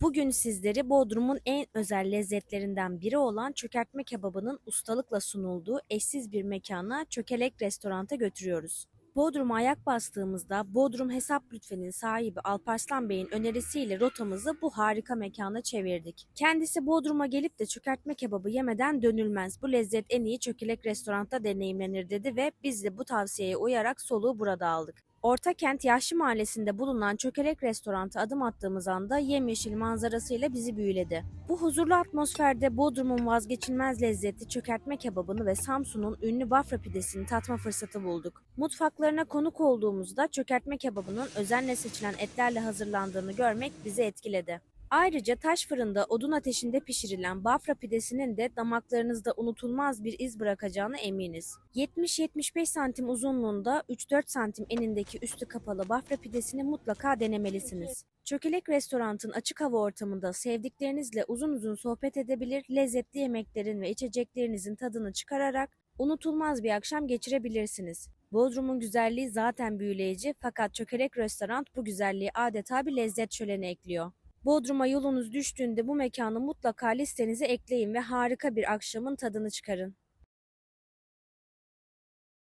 Bugün sizleri Bodrum'un en özel lezzetlerinden biri olan çökertme kebabının ustalıkla sunulduğu eşsiz bir mekana Çökelek Restorant'a götürüyoruz. Bodrum'a ayak bastığımızda Bodrum Hesap Lütfen'in sahibi Alparslan Bey'in önerisiyle rotamızı bu harika mekana çevirdik. Kendisi Bodrum'a gelip de çökertme kebabı yemeden dönülmez. Bu lezzet en iyi Çökelek Restorant'ta deneyimlenir dedi ve biz de bu tavsiyeye uyarak soluğu burada aldık. Ortakent Yaşlı Mahallesi'nde bulunan Çökelek Restorant'a adım attığımız anda yemyeşil manzarasıyla bizi büyüledi. Bu huzurlu atmosferde Bodrum'un vazgeçilmez lezzeti çökertme kebabını ve Samsun'un ünlü bafra pidesini tatma fırsatı bulduk. Mutfaklarına konuk olduğumuzda çökertme kebabının özenle seçilen etlerle hazırlandığını görmek bizi etkiledi. Ayrıca taş fırında odun ateşinde pişirilen bafra pidesinin de damaklarınızda unutulmaz bir iz bırakacağına eminiz. 70-75 santim uzunluğunda 3-4 santim enindeki üstü kapalı bafra pidesini mutlaka denemelisiniz. Çökelek Restorant'ın açık hava ortamında sevdiklerinizle uzun uzun sohbet edebilir, lezzetli yemeklerin ve içeceklerinizin tadını çıkararak unutulmaz bir akşam geçirebilirsiniz. Bodrum'un güzelliği zaten büyüleyici fakat Çökelek Restoran bu güzelliği adeta bir lezzet şöleni ekliyor. Bodrum'a yolunuz düştüğünde bu mekanı mutlaka listenize ekleyin ve harika bir akşamın tadını çıkarın.